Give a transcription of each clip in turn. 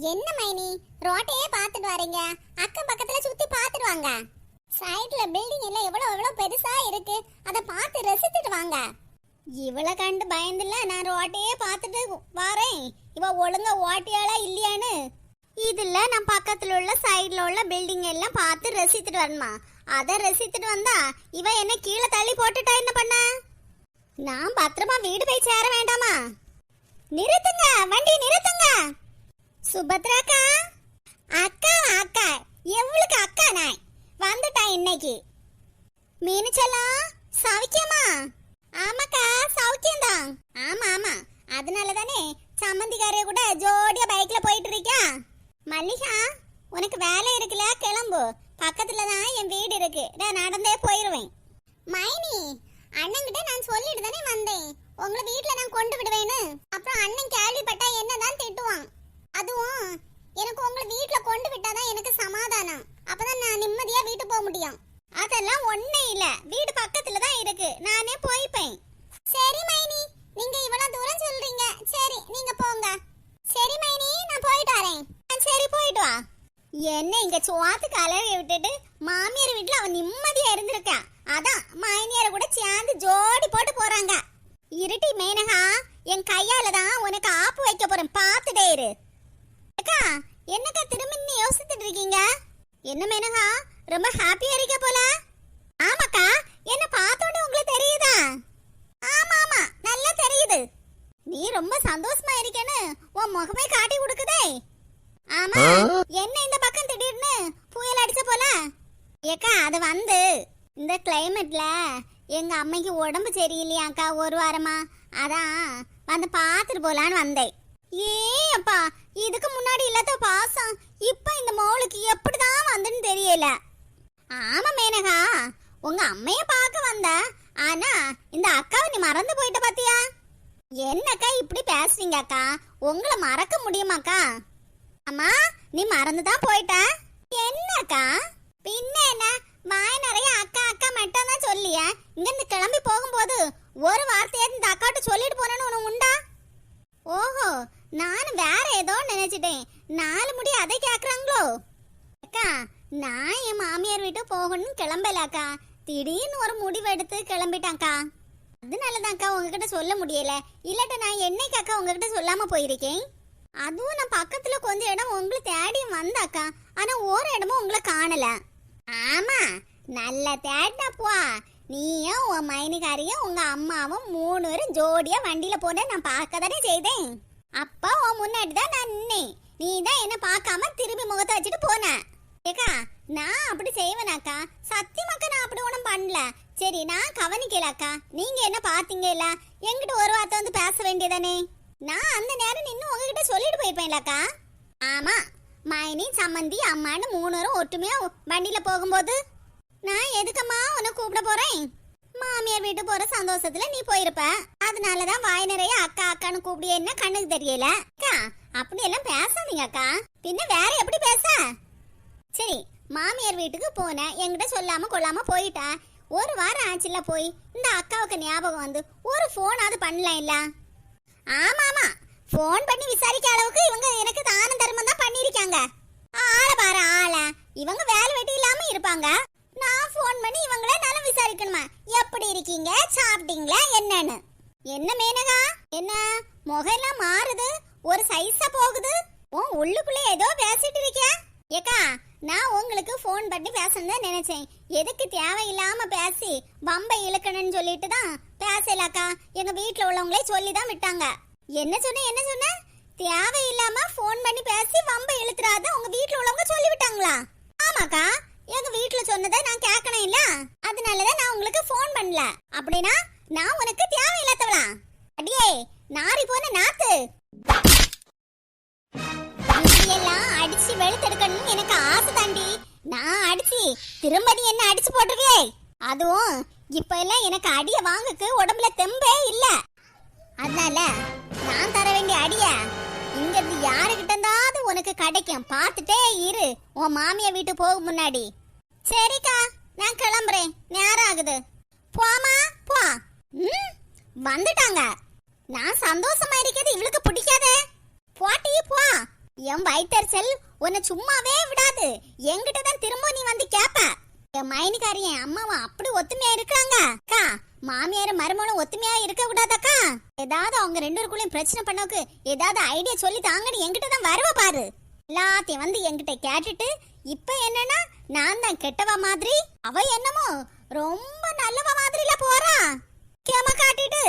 என்ன மைனி? ரோட்டையே பார்த்துட்டு வரீங்க. அக்கம் பக்கத்துல சுத்தி பார்த்துட்டு வாங்க. சைடுல பில்டிங் எல்லாம் எவ்வளவு எவ்வளவு பெருசா இருக்கு. அதை பார்த்து ரசித்துட்டு வாங்க. இவளை கண்டு பயந்துல நான் ரோட்டையே பார்த்துட்டு வரேன். இவ ஒழுங்கா ஓட்டியாளா இல்லையான்னு? இதுல நான் பக்கத்துல உள்ள சைடுல உள்ள பில்டிங் எல்லாம் பார்த்து ரசித்துட்டு வரணுமா? அதை ரசித்துட்டு வந்தா இவ என்ன கீழே தள்ளி போட்டுட்டா என்ன பண்ண? நான் பத்திரமா வீடு போய் சேர வேண்டாமா? நிறுத்துங்க வண்டி நிறுத்துங்க. சுபத்ராக்கா? அக்கா அக்கா. எவ்வளவுக்கு அக்கா நான் வந்துட்டேன் இன்னைக்கு. மீனுச்சலாம் சௌக்கியமா? ஆமாக்கா சௌக்கியம்தான். ஆமா ஆமா. அதனால தானே சம்மந்திக்காரே கூட ஜோடியா பைக்ல போயிட்டு இருக்கியா மல்லிகா உனக்கு வேலை இருக்குல்ல? கிளம்பு. பக்கத்துல தான் என் வீடு இருக்கு. நான் நடந்தே போயிருவேன். மைனி அண்ணன்கிட்ட நான் சொல்லிட்டு தானே வந்தேன். உங்களை வீட்டுல நான் கொண்டு விடுவேன்னு. அப்புறம் அண்ணன் எனக்கு உங்களை வீட்டுல கொண்டு விட்டாதான் எனக்கு சமாதானம். அப்பதான் நான் நிம்மதியா வீட்டு போக முடியும். அதெல்லாம் ஒண்ணே இல்ல. வீடு பக்கத்துல தான் இருக்கு. நானே போய்ப்பேன். சரி மைனி. நீங்க இவ்வளவு தூரம் சொல்றீங்க. சரி நீங்க போங்க. சரி மைனி நான் போயிட்டு வரேன். சரி போயிட்டு வா. என்ன இங்க சுவாத்து கலரை விட்டுட்டு மாமியார் வீட்டுல அவன் நிம்மதியா இருந்திருக்கா அதான் மாமியார கூட சேர்ந்து ஜோடி போட்டு போறாங்க. இருட்டி மேனகா என் கையால தான் உனக்கு ஆப்பு வைக்க போறேன். பாத்துட்டே இரு. அக்கா என்னக்கா திரும்ப இன்னும் யோசிச்சுட்டு இருக்கீங்க? என்ன மேனகா ரொம்ப ஹாப்பியா இருக்க போல? ஆமாக்கா என்ன பார்த்தோன்னே உங்களுக்கு தெரியுதா? ஆமா ஆமா நல்லா தெரியுது. நீ ரொம்ப சந்தோஷமா இருக்கேன்னு உன் முகமே காட்டி கொடுக்குதே. ஆமா என்ன இந்த பக்கம் திடீர்னு புயல் அடிச்ச போல? ஏக்கா அது வந்து இந்த கிளைமேட்ல எங்க அம்மைக்கு உடம்பு சரியில்லையாக்கா ஒரு வாரமா? அதான் வந்து பார்த்துட்டு போலான்னு வந்தேன். ஏ அப்பா இதுக்கு முன்னாடி இல்லாத பாசம் இப்ப இந்த மோளுக்கு எப்படிதான் வந்துன்னு தெரியல. ஆமா மேனகா. உங்க அம்மைய பார்க்க வந்த. ஆனா இந்த அக்காவை நீ மறந்து போயிட்ட பாத்தியா? என்னக்கா இப்படி பேசுறீங்க அக்கா? உங்களை மறக்க முடியுமாக்கா? அம்மா நீ மறந்துதான் போயிட்ட. என்னக்கா? பின்ன என்ன வாய் நிறைய அக்கா அக்கா மட்டும் தான் சொல்லிய இங்க இருந்து கிளம்பி போகும்போது ஒரு வார்த்தையா இந்த அக்காட்ட சொல்லிட்டு போனேன்னு உனக்கு உண்டா ஓஹோ நான் வேற ஏதோ நினைச்சிட்டேன் நாலு முடி அதை கேக்குறாங்களோ அக்கா நான் என் மாமியார் வீட்டு போகணும்னு கிளம்பலக்கா திடீர்னு ஒரு முடிவு எடுத்து கிளம்பிட்டாக்கா அதனாலதான்க்கா உங்ககிட்ட சொல்ல முடியல. இல்லாட்ட நான் என்னைக்காக்கா உங்ககிட்ட சொல்லாம போயிருக்கேன்? அதுவும் நான் பக்கத்துல கொஞ்ச இடம் உங்களை தேடி வந்தாக்கா. ஆனா ஒரு இடமும் உங்களை காணல. ஆமா நல்ல தேடினப்பா நீயும் உன் மைனிகாரியும் உங்க அம்மாவும் மூணு பேரும் ஜோடியா வண்டியில போன நான் பார்க்க தானே செய்தேன். அப்பா உன் முன்னாடி தான் நான் நின்னேன். நீ தான் என்ன பார்க்காம திரும்பி முகத்தை வச்சுட்டு போனேன் ஏக்கா நான் அப்படி செய்வேனாக்கா. சத்தியமாக்கா நான் அப்படி ஒன்றும் பண்ணல. சரி நான் கவனிக்கலக்கா. நீங்க என்ன பாத்தீங்க இல்ல என்கிட்ட ஒரு வார்த்தை வந்து பேச வேண்டியதானே? நான் அந்த நேரம் நின்று உங்ககிட்ட சொல்லிட்டு போயிருப்பேன்லக்கா. ஆமா மைனி சம்மந்தி அம்மான்னு மூணுரும் ஒற்றுமையா வண்டியில போகும்போது நான் எதுக்கம்மா உன்னை கூப்பிட போறேன்? மாமியார் வீட்டு போற சந்தோஷத்துல நீ போயிருப்ப. அதனாலதான் வாய் நிறைய அக்கா அக்கான்னு கூப்பிடிய என்ன கண்ணுக்கு தெரியல? அக்கா அப்படி எல்லாம் பேசாதீங்க அக்கா பின்ன வேற எப்படி பேச? சரி மாமியார் வீட்டுக்கு போனேன். என்கிட்ட சொல்லாம கொள்ளாம போயிட்டேன். ஒரு வாரம் ஆச்சுல போய். இந்த அக்காவுக்கு ஞாபகம் வந்து ஒரு ஃபோனாவது பண்ணலாம் இல்ல ஆமா ஆமா ஃபோன் பண்ணி விசாரிக்க அளவுக்கு இவங்க எனக்கு தானம் தர்மம் தான் பண்ணிருக்காங்க ஆள பாரு ஆள. இவங்க வேலை வெட்டி இல்லாம இருப்பாங்க. நான் ஃபோன் பண்ணி இவங்கள நல்லா விசாரிக்கணுமா? எப்படி இருக்கீங்க? சாப்பிட்டீங்களா? என்னன்னு? என்ன மேனகா? என்ன? முகம்லாம் மாறுது? ஒரு சைஸா போகுது? உன் உள்ளுக்குள்ள ஏதோ பேசிட்டு இருக்கியா? ஏக்கா நான் உங்களுக்கு ஃபோன் பண்ணி பேசணும் நினைச்சேன். எதுக்கு தேவையில்லாம பேசி பம்பை இழுக்கணும்னு சொல்லிட்டு தான் பேசலக்கா எங்க வீட்ல உள்ளவங்களே சொல்லி தான் விட்டாங்க. என்ன சொன்ன என்ன சொன்ன? தேவையில்லாம ஃபோன் பண்ணி பேசி வம்பை இழுத்துறாத உங்க வீட்ல உள்ளவங்க சொல்லி விட்டாங்களா? ஆமாக்கா எங்க வீட்ல சொன்னதை நான் கேட்கணும் இல்ல. அதனாலதான் நான் உங்களுக்கு ஃபோன் பண்ணல. அப்படின்னா நான் உனக்கு தேவையில்லாதவளா? அடியே நாரி போன நாத்து. எல்லாம் வெளுத்தெடுக்கணும்னு எனக்கு ஆசை தாண்டி. நான் அடிச்சு திரும்ப நீ என்ன அடிச்சு போட்டிருக்கே அதுவும் இப்ப எல்லாம் எனக்கு அடிய வாங்கக்கு உடம்புல தெம்பே இல்ல. அதனால நான் தர வேண்டிய அடிய இங்க இருந்து யாருகிட்ட இருந்தாவது உனக்கு கிடைக்கும். பார்த்துட்டே இரு. உன் மாமியா வீட்டு போக முன்னாடி. சரிக்கா நான் கிளம்புறேன். நேரம் ஆகுது. போமா போ. ம் வந்துட்டாங்க. நான் சந்தோஷமா இருக்கிறது இவளுக்கு பிடிக்காதே. போட்டி போ. என் வயித்தறிச்சல் உன்னை சும்மாவே விடாது. என்கிட்ட தான் திரும்ப நீ வந்து கேப்ப. என் மைனிக்காரி என் அம்மாவும் அப்படி ஒத்துமையா இருக்காங்க அக்கா மாமியார் மருமகளும் ஒத்துமையா இருக்க கூடாதக்கா ஏதாவது அவங்க ரெண்டு பேருக்குள்ளயும் பிரச்சனை பண்ணவுக்கு ஏதாவது ஐடியா சொல்லி தாங்கன்னு என்கிட்ட தான் வருவ பாரு. எல்லாத்தையும் வந்து என்கிட்ட கேட்டுட்டு இப்ப என்னன்னா நான் தான் கெட்டவ மாதிரி அவ என்னமோ ரொம்ப நல்லவ மாதிரில போறா. கேம காட்டிட்டு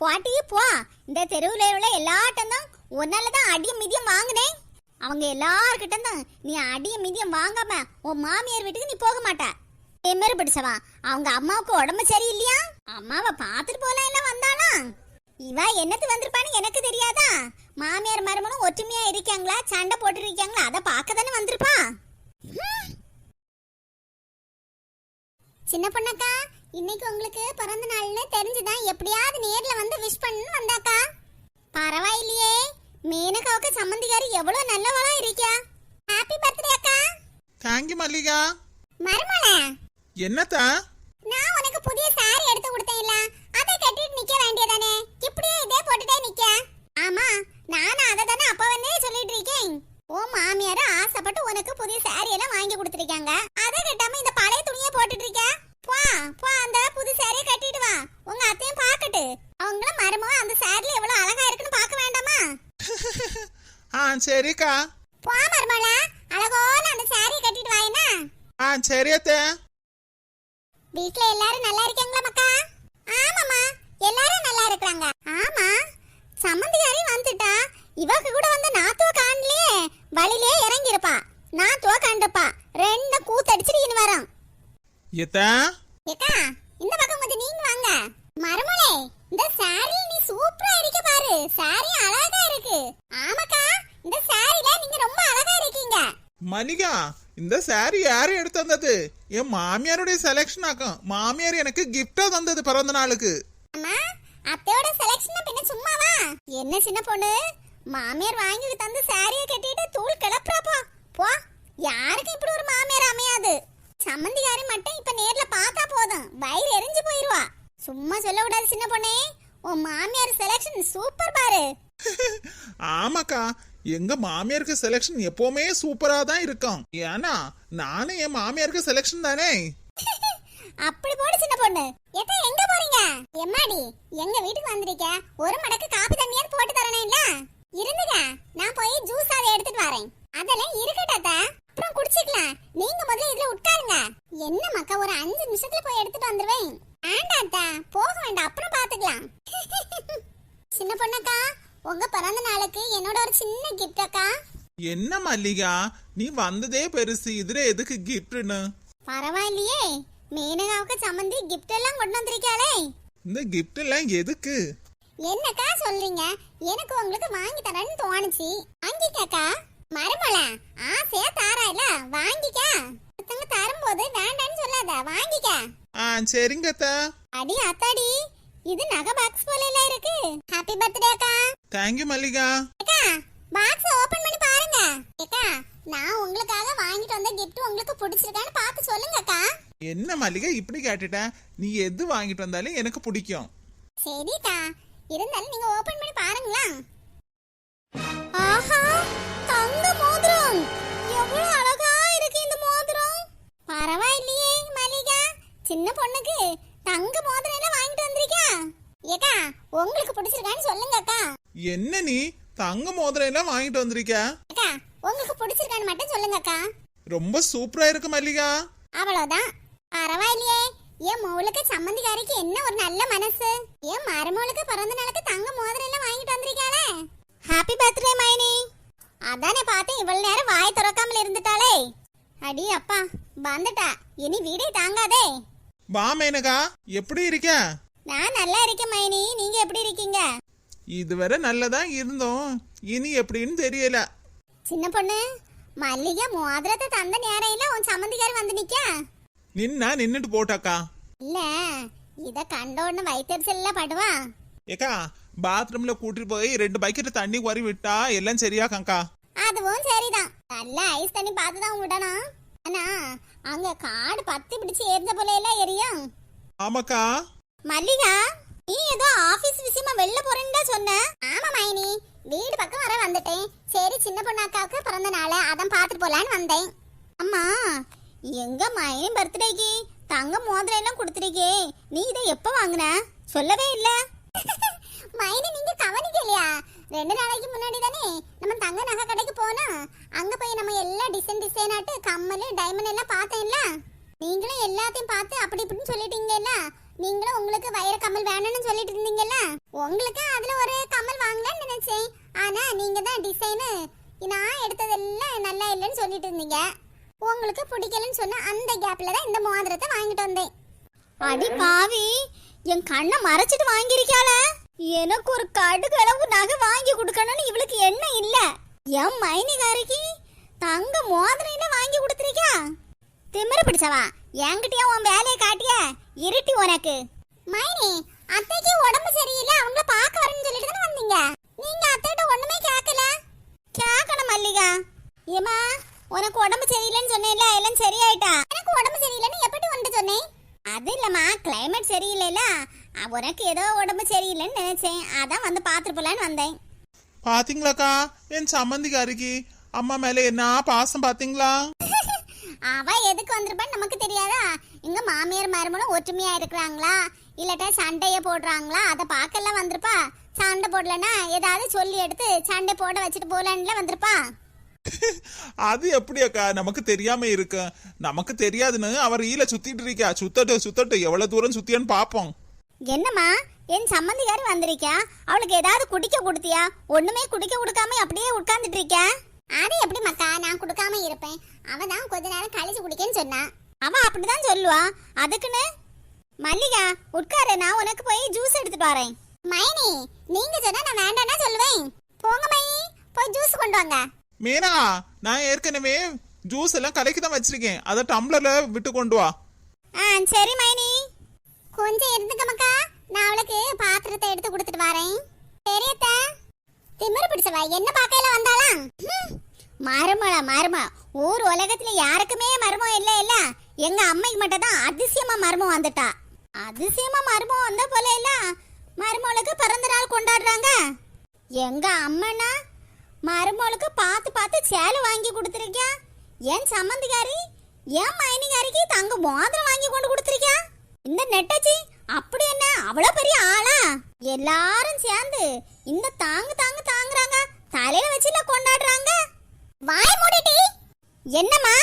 பாட்டி போ. இந்த தெருவுல உள்ள எல்லாட்டம் தான் உன்னாலதான் அடியும் மிதியம் வாங்கினேன். அவங்க எல்லார்கிட்ட தான் நீ அடியும் மிதியம் வாங்காம உன் மாமியார் வீட்டுக்கு நீ போக மாட்ட. எம்மேரு பிடிச்சவா அவங்க அம்மாவுக்கு உடம்பு சரியில்லையா? அம்மாவை பார்த்துட்டு போல எல்லாம் வந்தானா? இவ என்னத்து வந்திருப்பான்னு எனக்கு தெரியாதா? மாமியார் மருமனும் ஒற்றுமையா இருக்காங்களா? சண்டை போட்டு இருக்காங்களா? அதை பார்க்க தானே வந்திருப்பா? சின்ன பொண்ணக்கா இன்னைக்கு உங்களுக்கு பிறந்த நாள்னு தெரிஞ்சுதான் எப்படியாவது நேர்ல வந்து விஷ் பண்ணு வந்தாக்கா. பரவாயில்லையே. மேனகாவுக்கு சம்மந்திகாரி எவ்வளவு நல்லவளா இருக்கியா? ஹாப்பி பர்த்டே அக்கா. Thank you Mallika. மருமலை என்னத்த? நான் உனக்கு புதிய சாரி எடுத்து கொடுத்தேன்ல அதை கட்டிட்டு நிக்க வேண்டியதானே? இப்படியே இதே போட்டுட்டே நிக்க. ஆமா நானும் அதை தானே அப்ப வந்தே சொல்லிட்டு இருக்கேன். ஓ மாமியார் ஆசைப்பட்டு உனக்கு புதிய சாரி எல்லாம் வாங்கி கொடுத்துருக்காங்க. அதை கட்டாம இந்த பழைய துணியை போட்டுட்டு இருக்க. போ போ அந்த புது சாரியை கட்டிட்டு வா. உங்க அத்தையும் பாக்கட்டு அவங்களும் மருமக அந்த சாரில எவ்வளவு அழகா இருக்குன்னு பார்க்க வேண்டாமா ஆ சரிக்கா. போ மருமல அழகோல அந்த சாரியை கட்டிட்டு வா என்ன? ஆ சரி அத்தை. வீட்ல எல்லாரும் நல்லா இருக்காங்களா மக்கா? ஆமாமா எல்லாரும் நல்லா இருக்காங்க ஆமா சம்மந்தியாரி வந்துட்டா. இவக்கு கூட வந்து நாத்துவ காணலையே வழியிலே இறங்கி இருப்பா நாத்துவ கண்டுப்பா ரெண்டு கூத்தடிச்சிட்டு இனி வரோம். எத்த? ஏக்கா இந்த பக்கம் கொஞ்சம் நீங்க வாங்க. மருமலே இந்த சாரி நீ சூப்பரா இருக்க பாரு. சாரி அழகா இருக்கு ஆமாக்கா இந்த சாரில நீங்க ரொம்ப அழகா இருக்கீங்க மல்லிகா இந்த சாரி யாரு எடுத்து வந்தது என் மாமியாருடைய செலெக்ஷன் ஆக்கும். மாமியார் எனக்கு கிஃப்டா தந்தது பிறந்த நாளுக்கு. அம்மா அத்தையோட செலக்ஷன் பின்ன சும்மாவா? என்ன சின்ன பொண்ணு? மாமியார் வாங்கி தந்து சாரியை கட்டிட்டு தூள் கிளப்புறாப்பா போ. யாருக்கும் இப்படி ஒரு மாமியார் அமையாது. சம்மந்திகாரி மட்டும் இப்ப நேர்ல பார்த்தா போதும். வயிறு எரிஞ்சு போயிருவா. சும்மா சொல்ல விடாது சின்ன பொண்ணே. உன் மாமியார் செலக்ஷன் சூப்பர் பாரு. ஆமாக்கா. எங்க மாமியாருக்கு செலெக்ஷன் எப்பவுமே சூப்பரா தான் இருக்கும். ஏன்னா நானும் என் மாமியாருக்கு செலெக்ஷன் தானே? அப்படி போடு சின்ன பொண்ணு. எத்த எங்க போறீங்க? எம்மாடி எங்க வீட்டுக்கு வந்திருக்க? ஒரு மடக்கு காப்பி தண்ணியார் போட்டு தரணும்ல? இருந்துங்க நான் போய் ஜூஸ் அதை எடுத்துட்டு வரேன். அதெல்லாம் இருக்கட்டா அப்புறம் குடிச்சுக்கலாம். நீங்க முதல்ல இதுல உட்காருங்க. என்ன மக்கா ஒரு அஞ்சு நிமிஷத்துல போய் எடுத்துட்டு வந்துருவேன். வேண்டாத்தா போக வேண்டாம் அப்புறம் பாத்துக்கலாம். சின்ன பொண்ணக்கா உங்க பிறந்த நாளுக்கு என்னோட ஒரு சின்ன கிஃப்ட் அக்கா. என்ன மல்லிகா? நீ வந்ததே பெருசு. இதுல எதுக்கு கிஃப்ட்னு பரவாயில்லையே. மேனகாவுக்கு சம்மந்தி கிஃப்ட் எல்லாம் கொண்டு வந்திருக்காளே இந்த gift எல்லாம் எதுக்கு? என்னக்கா சொல்றீங்க? எனக்கு உங்களுக்கு வாங்கி தரேன்னு தோணுச்சு. வாங்கிக்கக்கா. மருமல ஆசையா தாரா இல்ல வாங்கிக்க. ஒருத்தங்க தரும்போது வேண்டான்னு சொல்லாத வாங்கிக்க. ஆ சரிங்க அத்தை. அடி அத்தாடி. இது நகை பாக்ஸ் போல எல்லாம் இருக்கு. ஹாப்பி பர்த்டே அக்கா. Thank you Mallika box open பண்ணி பாருங்க. அக்கா நான் உங்களுக்காக வாங்கிட்டு வந்த கிஃப்ட் உங்களுக்கு பிடிச்சிருக்கான்னு பார்த்து சொல்லுங்க அக்கா என்ன மல்லிகா இப்படி கேட்டுட்ட? நீ எது வாங்கிட்டு வந்தாலும் எனக்கு பிடிக்கும். சரிக்கா. இருந்தாலும் நீங்க ஓபன் பண்ணி பாருங்களா. ஆஹா தங்க மோதிரம். எவ்வளவு அழகா இருக்கு இந்த மோதிரம். பரவாயில்லையே மல்லிகா சின்ன பொண்ணுக்கு தங்க மோதிரம் எல்லாம் வாங்கிட்டு வந்திருக்கா ஏக்கா உங்களுக்கு பிடிச்சிருக்கான்னு சொல்லுங்க அக்கா என்ன நீ தங்க மோதிரம் எல்லாம் வாங்கிட்டு வந்திருக்க? அக்கா உங்களுக்கு பிடிச்சிருக்கான்னு மட்டும் சொல்லுங்க அக்கா ரொம்ப சூப்பரா இருக்கு மல்லிகா. அவ்வளவுதான். பரவாயில்லையே. என் மோளுக்கு சம்மந்திக்காரிக்கு என்ன ஒரு நல்ல மனசு? என் மருமகளுக்கு பிறந்த நாளுக்கு தங்க மோதிரம் எல்லாம் வாங்கிட்டு வந்திருக்காளே ஹாப்பி பர்த்டே மைனி. அதானே பார்த்தேன் இவ்வளவு நேரம் வாய் திறக்காமல் இருந்துட்டாளே. அடி அப்பா வந்துட்டா. இனி வீடே தாங்காதே. வா மேனகா. எப்படி இருக்க? நான் நல்லா இருக்கேன் மைனி. நீங்க எப்படி இருக்கீங்க? இதுவரை நல்லதா இருந்தோம். இனி எப்படின்னு தெரியல. சின்ன பொண்ணு மல்லிகை மோதிரத்தை தந்த நேரம் இல்ல உன் சம்மந்திக்காரி வந்து நிக்க? நின்னா நின்னுட்டு போட்டாக்கா. இல்ல இத கண்ட உடனே வயிற்றுச்சல்ல படுவா? ஏக்கா பாத்ரூம்ல கூட்டிட்டு போய் ரெண்டு பக்கெட் தண்ணி குறை விட்டா எல்லாம் சரியாக்கா அதுவும் சரிதான். நல்ல ஐஸ் தண்ணி பார்த்து தான் விடணும். ஆனா அங்க காடு பத்தி பிடிச்சு எரிஞ்ச போல எல்லாம் எரியும். ஆமாக்கா. மல்லிகா நீ ஏதோ ஆபீஸ் விஷயமா வெளில போறேன்னு சொன்ன. ஆமா மைனி. வீடு பக்கம் வர வந்துட்டேன். சரி சின்ன பொண்ணு அக்காவுக்கு பிறந்த நாள். அதான் பார்த்துட்டு போலான்னு வந்தேன். அம்மா எங்க மைனி பர்த்டேக்கு தங்க மோதிரம் எல்லாம் கொடுத்துருக்கே. நீ இதை எப்ப வாங்குன? சொல்லவே இல்ல. மைனி நீங்க கவனிக்கலையா? ரெண்டு நாளைக்கு முன்னாடி தானே நம்ம தங்க நகை கடைக்கு போனா அங்க போய் நம்ம எல்லா டிசைன் டிசைனாட்டு கம்மல் டைமண்ட் எல்லாம் பார்த்தேன்ல. நீங்களும் எல்லாத்தையும் பார்த்து அப்படி இப்படின்னு சொல்லிட்டீங்கல்ல நீங்களும் உங்களுக்கு வைர கமல் வேணும்னு சொல்லிட்டு இருந்தீங்கல்ல? உங்களுக்கு அதுல ஒரு கமல் வாங்கலாம்னு நினைச்சேன். ஆனா நீங்க தான் டிசைனு நான் எடுத்ததெல்லாம் நல்லா இல்லைன்னு சொல்லிட்டு இருந்தீங்க. உங்களுக்கு பிடிக்கலன்னு சொன்ன அந்த கேப்ல தான் இந்த மோதிரத்தை வாங்கிட்டு வந்தேன். அடி பாவி என் கண்ணை மறைச்சிட்டு வாங்கியிருக்காள எனக்கு ஒரு கடுகு அளவு நகை வாங்கி கொடுக்கணும்னு இவளுக்கு என்ன இல்ல? என் மைனிகாரிக்கு தங்க மோதிரம் வாங்கி கொடுத்துருக்கா திமிரு பிடிச்சவா? என்கிட்டயே உன் வேலையை காட்டிய? இருட்டி உனக்கு. மைனி அத்தைக்கு உடம்பு சரியில்லை அவங்கள பார்க்க வரேன்னு சொல்லிட்டு தானே வந்தீங்க? நீங்க அத்தைகிட்ட ஒண்ணுமே கேட்கல கேட்கணும் மல்லிகா. ஏமா உனக்கு உடம்பு சரியில்லைன்னு சொன்னேன்ல எல்லாம் சரியாயிட்டா? எனக்கு உடம்பு சரியில்லைன்னு எப்படி வந்துட்டு சொன்னேன்? அது இல்லம்மா கிளைமேட் சரியில்லைல உனக்கு ஏதோ உடம்பு சரியில்லைன்னு நினைச்சேன். அதான் வந்து பார்த்துட்டு போலான்னு வந்தேன். பாத்தீங்களாக்கா? என் சம்மந்திக்காரிக்கு அம்மா மேல என்ன பாசம் பாத்தீங்களா? அவ எதுக்கு வந்திருப்பான்னு நமக்கு தெரியாதா? எங்க மாமியார் மருமகளும் ஒற்றுமையா இருக்கிறாங்களா? இல்லாட்டா சண்டைய போடுறாங்களா? அதை பார்க்கலாம் வந்திருப்பா? சண்டை போடலன்னா ஏதாவது சொல்லி எடுத்து சண்டை போட வச்சுட்டு போலான்ல வந்திருப்பா? அது எப்படி அக்கா? நமக்கு தெரியாம இருக்கு. நமக்கு தெரியாதுன்னு அவர் ஈல சுத்திட்டு இருக்கா. சுத்தட்டு சுத்தட்டு. எவ்வளவு தூரம் சுத்தியான்னு பாப்போம். என்னம்மா? என் சம்மந்திக்காரி வந்திருக்கா அவளுக்கு ஏதாவது குடிக்க கொடுத்தியா? ஒண்ணுமே குடிக்க கொடுக்காம அப்படியே உட்கார்ந்துட்டு இருக்கியா அது எப்படி மக்கா நான் கொடுக்காம இருப்பேன். அவ தான் கொஞ்ச நேரம் கழிச்சு குடிக்கன்னு சொன்னா. அவ அப்படிதான் சொல்லுவா. அதுக்குன்னு மல்லிகா உட்காரு நான் உனக்கு போய் ஜூஸ் எடுத்துட்டு வரேன். மைனி நீங்க சொன்னா நான் வேண்டாம்னா சொல்லுவேன். போங்க மைனி போய் ஜூஸ் கொண்டு வாங்க. மீனா நான் ஏற்கனவே ஜூஸ் எல்லாம் கலக்கி தான் வச்சிருக்கேன். அதை டம்ளர்ல விட்டு கொண்டு வா. ஆ சரி மைனி. கொஞ்சம் இருந்துக்க மக்கா. நான் அவளுக்கு பாத்திரத்தை எடுத்து கொடுத்துட்டு வரேன். தெரியத்த திமிரு பிடிச்சவா? என்ன பார்க்கையில வந்தாலாம்? மருமள மரும ஊர் உலகத்துல யாருக்குமே மருமம் இல்ல இல்ல. எங்க அம்மைக்கு மட்டும் தான் அதிசயமா மர்மம் வந்துட்டா. அதிசயமா மர்மம் வந்த போல இல்ல. மருமகளுக்கு பிறந்த நாள் கொண்டாடுறாங்க. எங்க அம்மனா மருமகளுக்கு பார்த்து பார்த்து சேலை வாங்கி கொடுத்துருக்கியா? என் சம்மந்திக்காரி என் மைனிகாரிக்கு தங்க மோதிரம் வாங்கி கொண்டு கொடுத்துருக்கியா? இந்த நெட்டச்சி அப்படி என்ன? அவ்வளோ பெரிய ஆளா? எல்லாரும் சேர்ந்து இந்த தாங்கு தாங்கு தாங்குறாங்க. தலையில வச்சுல கொண்டாடுறாங்க. வாய் மூடிட்டி. என்னம்மா?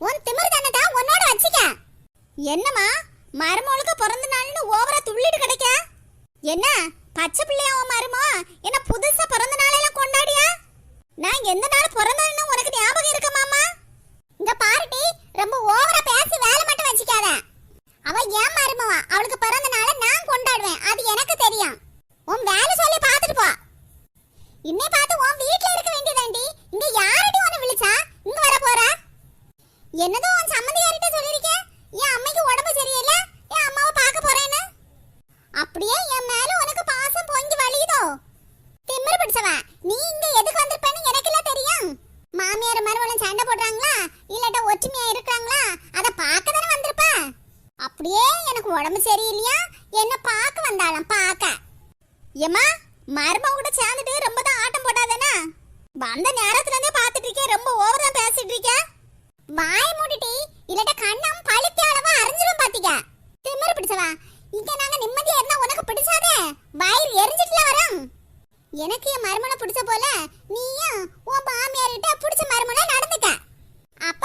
உன் திமிரு உன்னோட வச்சுக்க என்னம்மா? மருமகளுக்கு பிறந்த நாள்னு ஓவரா துள்ளிட்டு கிடைக்க? என்ன? பச்சை பிள்ளையா உன் மருமோ? என்ன புதுசா பிறந்த நாளெல்லாம் கொண்டாடியா? நான் எந்த நாள் பிறந்தேன்னு உனக்கு ஞாபகம் இருக்க மாமா இங்க பாருட்டி ரொம்ப ஓவரா பேசி வேலை மட்டும் வச்சுக்காத அவ ஏன் மருமவா அவளுக்கு பிறந்த நாளை நான் கொண்டாடுவேன் அது எனக்கு தெரியும் உன் வேலை சொல்லி பார்த்துட்டு போ இன்னை பார்த்து உன் வீட்ல இருக்க வேண்டியதாண்டி இங்க யாரடி உன்னை விழிச்சா இங்க வர போற என்னதோ உன் சம்மந்தியார்கிட்ட சொல்லிருக்க என் அம்மைக்கு உடம்பு சரியில்லை என் அம்மாவை பார்க்க போறேன்னு அப்படியே என் மேல உனக்கு பாசம் பொங்கி வழியுதோ திமிரு பிடிச்சவ நீ இங்க எதுக்கு வந்திருப்பேன்னு எனக்கு எல்லாம் தெரியும் மாமியார் மருமகளும் சண்டை போடுறாங்களா இல்லாட்ட ஒற்றுமையா இருக்காங்களா அத பார்க்க தானே வந்திருப்ப அப்படியே எனக்கு உடம்பு சரியில்லையா என்ன பார்க்க வந்தாளாம் பார்க்க ஏமா மரும கூட சேர்ந்துட்டு ரொம்ப தான் ஆட்டம் போடாதேனா வந்த நேரத்துல இருந்தே பார்த்துட்டு இருக்கேன் ரொம்ப ஓவரா பேசிட்டு இருக்கேன் வாய் மூடிட்டி இல்லாட்ட கண்ணம் பழுத்தி அளவா அரைஞ்சிரும் பாத்தீங்க திமிரு பிடிச்சவா இங்க நாங்க நிம்மதியா இருந்தா உனக்கு பிடிச்சாதே வயிறு எரிஞ்சிட்டுல வரோம் எனக்கு என் மருமனை பிடிச்ச போல நீயும் உன் மாமியார்கிட்ட பிடிச்ச மருமனை நடந்துக்க. அப்ப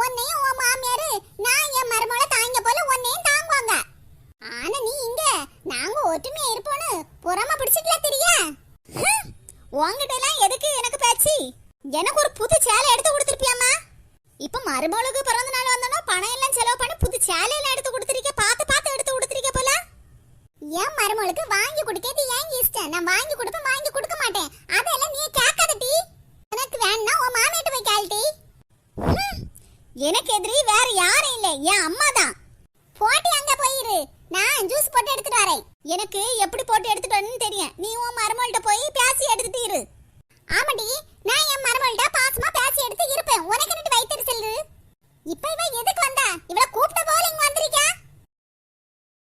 உன்னையும் உன் மாமியார் நான் என் மருமனை தாங்க போல உன்னையும் தாங்குவாங்க. ஆனா நீ இங்க நாங்க ஒற்றுமையா இருப்போன்னு புறமா பிடிச்சிக்கல தெரியா? உங்ககிட்ட எல்லாம் எதுக்கு எனக்கு பேச்சு? எனக்கு ஒரு புது சேலை எடுத்து கொடுத்துருப்பியாமா இப்ப மருமகளுக்கு பிறந்த நாள் வந்தோன்னா பணம் எல்லாம் செலவு பண்ணி புது சேலையெல்லாம் எடுத்து கொடுத்துருக்க பார்த்து பார்த்து எடுத்து என் மருமகளுக்கு வாங்கி கொடுக்கிறது ஏன் இஷ்டம். நான் வாங்கி கொடுப்பேன் வாங்கி கொடுக்க